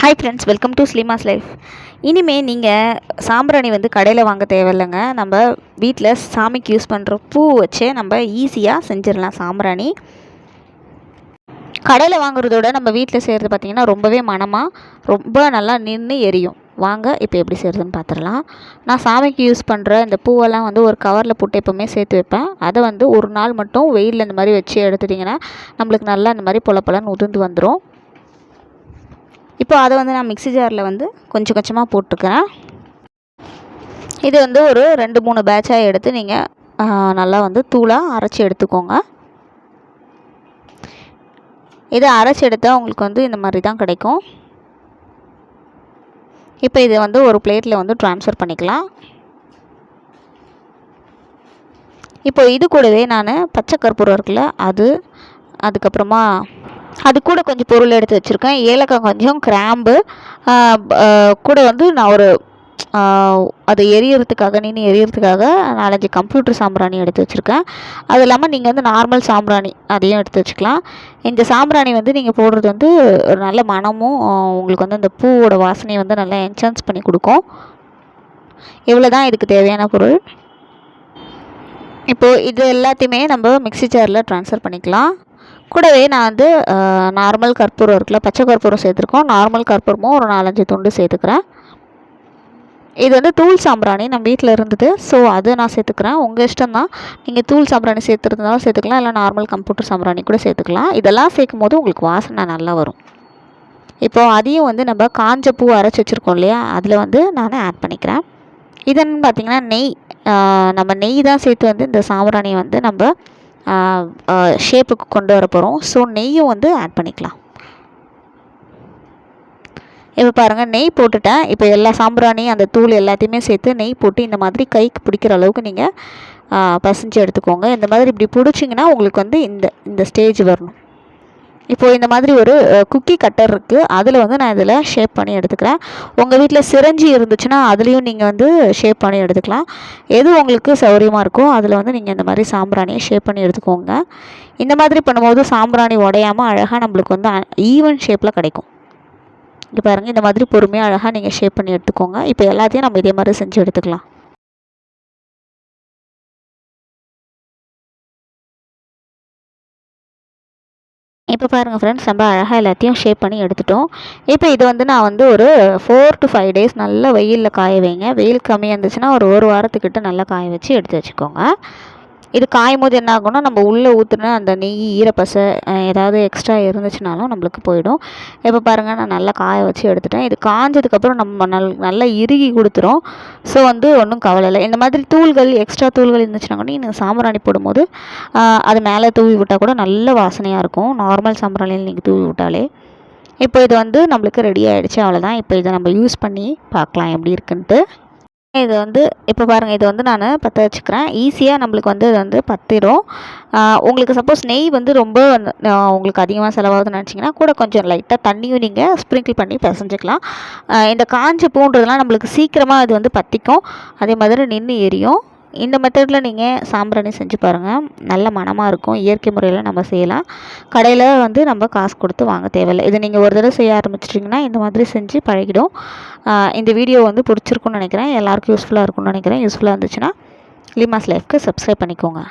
Hi friends welcome to ஸ்லிமாஸ் life இனிமேல் நீங்கள் சாம்பிராணி வந்து கடையில் வாங்க தேவையில்லைங்க. நம்ம வீட்டில் சாமிக்கு யூஸ் பண்ணுற பூ வச்சே நம்ம ஈஸியாக செஞ்சிடலாம் சாம்பிராணி. கடையில் வாங்குறதோட நம்ம வீட்டில் செய்கிறது பார்த்திங்கன்னா ரொம்பவே மனமாக ரொம்ப நல்லா நின்று எரியும். வாங்க இப்போ எப்படி செய்கிறதுன்னு பார்த்துடலாம் நான் சாமிக்கு யூஸ் பண்ணுற இந்த பூவெல்லாம் வந்து ஒரு கவரில் போட்டு எப்போவுமே சேர்த்து வைப்பேன். அதை வந்து ஒரு நாள் மட்டும் வெயிலில் இந்த மாதிரி வச்சு எடுத்துட்டிங்கன்னா நம்மளுக்கு நல்லா இந்த மாதிரி பொல பொலன்னு உதிர்ந்து வந்துடும் இப்போ அதை வந்து நான் மிக்சி ஜாரில் வந்து கொஞ்சம் கொஞ்சமாக போட்டுக்கிறேன். இது வந்து ஒரு ரெண்டு மூணு பேட்சாக எடுத்து நீங்கள் நல்லா வந்து தூளாக அரைச்சி எடுத்துக்கோங்க. இதை அரைச்சி எடுத்தால் உங்களுக்கு வந்து இந்த மாதிரி தான் கிடைக்கும். இப்போ இதை வந்து ஒரு பிளேட்டில் வந்து ட்ரான்ஸ்ஃபர் பண்ணிக்கலாம். இப்போ இது கூடவே நான் பச்சை கற்பூரம் இருக்குல்ல அது அதுக்கப்புறமா அது கூட கொஞ்சம் பொருள் எடுத்து வச்சுருக்கேன். ஏலக்காய் கொஞ்சம் கிராம்பு கூட வந்து நான் ஒரு அது எரியறதுக்காக நின்று எரியறதுக்காக நாலஞ்சு கம்ப்யூட்டர் சாம்பிராணி எடுத்து வச்சுருக்கேன். அது இல்லாமல் நீங்கள் வந்து நார்மல் சாம்பிராணி அதையும் எடுத்து வச்சுக்கலாம். இந்த சாம்பிராணி வந்து நீங்கள் போடுறது வந்து ஒரு நல்ல மனமும் உங்களுக்கு வந்து அந்த பூவோட வாசனையை வந்து நல்லா என்சான்ஸ் பண்ணி கொடுக்கும். இவ்வளோ தான் இதுக்கு தேவையான பொருள். இப்போது இது எல்லாத்தையுமே நம்ம மிக்சி ஜாரில் ட்ரான்ஸ்ஃபர் பண்ணிக்கலாம். கூடவே நான் வந்து நார்மல் கற்பூரம் இருக்குல்ல பச்சை கற்பூரம் சேர்த்துருக்கோம். நார்மல் கற்பூரமும் ஒரு நாலஞ்சு துண்டு சேர்த்துக்கிறேன். இது வந்து தூள் சாம்பிராணி நம்ம வீட்டில் இருந்தது. ஸோ அதை நான் சேர்த்துக்கிறேன். உங்கள் இஷ்டம் தான் நீங்கள் தூள் சாம்பிராணி சேர்த்துருந்தாலும் சேர்த்துக்கலாம். இல்லை நார்மல் கம்ப்யூட்டர் சாம்பிராணி கூட சேர்த்துக்கலாம். இதெல்லாம் சேர்க்கும் போது உங்களுக்கு வாசனை நல்லா வரும். இப்போது அதையும் வந்து நம்ம காஞ்ச பூ அரைச்சி வச்சுருக்கோம் இல்லையா? அதில் வந்து நான் ஆட் பண்ணிக்கிறேன். இதன்னு பார்த்திங்கன்னா நெய். நம்ம நெய் தான் சேர்த்து வந்து இந்த சாம்பிராணியை வந்து நம்ம ஷேப்புக்கு கொண்டு வர போகிறோம் ஸோ நெய்யும் வந்து ஆட் பண்ணிக்கலாம். இப்போ பாருங்கள் நெய் போட்டுட்டேன். இப்போ எல்லா சாம்பிராணி அந்த தூள் எல்லாத்தையுமே சேர்த்து நெய் போட்டு இந்த மாதிரி கைக்கு பிடிக்கிற அளவுக்கு நீங்கள் பசஞ்சு எடுத்துக்கோங்க. இந்த மாதிரி இப்படி பிடிச்சிங்கன்னா உங்களுக்கு வந்து இந்த இந்த ஸ்டேஜ் வரணும். இப்போது இந்த மாதிரி ஒரு குக்கி கட்டர் இருக்குது அதில் வந்து நான் இதில் ஷேப் பண்ணி எடுத்துக்கிறேன். உங்கள் வீட்டில் சிரஞ்சி இருந்துச்சுன்னா அதுலேயும் நீங்கள் வந்து ஷேப் பண்ணி எடுத்துக்கலாம். எது உங்களுக்கு சௌகரியமாக இருக்கோ அதில் வந்து நீங்கள் இந்த மாதிரி சாம்பிராணியை ஷேப் பண்ணி எடுத்துக்கோங்க. இந்த மாதிரி பண்ணும்போது சாம்பிராணி உடையாமல் அழகாக நம்மளுக்கு வந்து ஈவன் ஷேப்பில் கிடைக்கும். இங்கே பாருங்கள் இந்த மாதிரி பொறுமையாக அழகாக நீங்கள் ஷேப் பண்ணி எடுத்துக்கோங்க. இப்போ எல்லாத்தையும் நம்ம இதே மாதிரி செஞ்சு எடுத்துக்கலாம். இப்போ பாருங்கள் ஃப்ரெண்ட்ஸ் நம்ம அழகாக எல்லாத்தையும் ஷேப் பண்ணி எடுத்துட்டோம். இப்போ இது வந்து நான் வந்து ஒரு ஃபோர் டு ஃபைவ் டேஸ் நல்லா வெயிலில் காய வைங்க. வெயில் கம்மியாக இருந்துச்சுன்னா ஒரு ஒரு வாரத்துக்கிட்ட நல்லா காய வச்சு எடுத்து வச்சுக்கோங்க. இது காயும் போது என்ன ஆகும்னா நம்ம உள்ளே ஊற்றுன அந்த நெய் ஈரப்பசை ஏதாவது எக்ஸ்ட்ரா இருந்துச்சுனாலும் நம்மளுக்கு போயிடும். இப்போ பாருங்கள் நான் நல்லா காய வச்சு எடுத்துட்டேன். இது காஞ்சதுக்கப்புறம் நம்ம நல் நல்லா இறுகி கொடுத்துரும். ஸோ வந்து ஒன்றும் கவலை இல்லை. இந்த மாதிரி தூள்கள் எக்ஸ்ட்ரா தூள்கள் இருந்துச்சுன்னா கூட நீங்கள் சாம்பிராணி போடும்போது அது மேலே தூவி விட்டால் கூட நல்ல வாசனையாக இருக்கும். நார்மல் சாம்பிராணியில் நீங்கள் தூவி விட்டாலே. இப்போ இது வந்து நம்மளுக்கு ரெடி ஆகிடுச்சு அவ்வளோதான் இப்போ இதை நம்ம யூஸ் பண்ணி பார்க்கலாம் எப்படி இருக்குன்ட்டு. இது வந்து இப்போ பாருங்கள் இது வந்து நான் பற்ற வச்சுக்கிறேன். ஈஸியாக நம்மளுக்கு வந்து இது வந்து பற்றிடும் உங்களுக்கு சப்போஸ் நெய் வந்து ரொம்ப உங்களுக்கு அதிகமாக செலவாகுதுன்னு நினச்சிங்கன்னா கூட கொஞ்சம் லைட்டாக தண்ணியும் நீங்கள் ஸ்ப்ரிங்கிள் பண்ணி பிசைஞ்சிக்கலாம். இந்த காஞ்ச பூன்றதுலாம் நம்மளுக்கு சீக்கிரமாக இது வந்து பற்றிக்கும் அதே மாதிரி நின்று எரியும். இந்த மெத்தடில் நீங்கள் சாம்பிராணி செஞ்சு பாருங்கள் நல்ல மனமாக இருக்கும். இயற்கை முறையில் நம்ம செய்யலாம். கடையில் வந்து நம்ம காசு கொடுத்து வாங்க தேவையில்லை. இதை நீங்கள் ஒரு தடவை செய்ய ஆரம்பிச்சிட்டிங்கன்னா இந்த மாதிரி செஞ்சு பழகிடும். இந்த வீடியோ வந்து பிடிச்சிருக்குன்னு நினைக்கிறேன். எல்லாருக்கும் யூஸ்ஃபுல்லாக இருக்கும்னு நினைக்கிறேன். யூஸ்ஃபுல்லாக இருந்துச்சுன்னா லிமாஸ் லைஃப்க்கு சப்ஸ்கிரைப் பண்ணிக்கோங்க.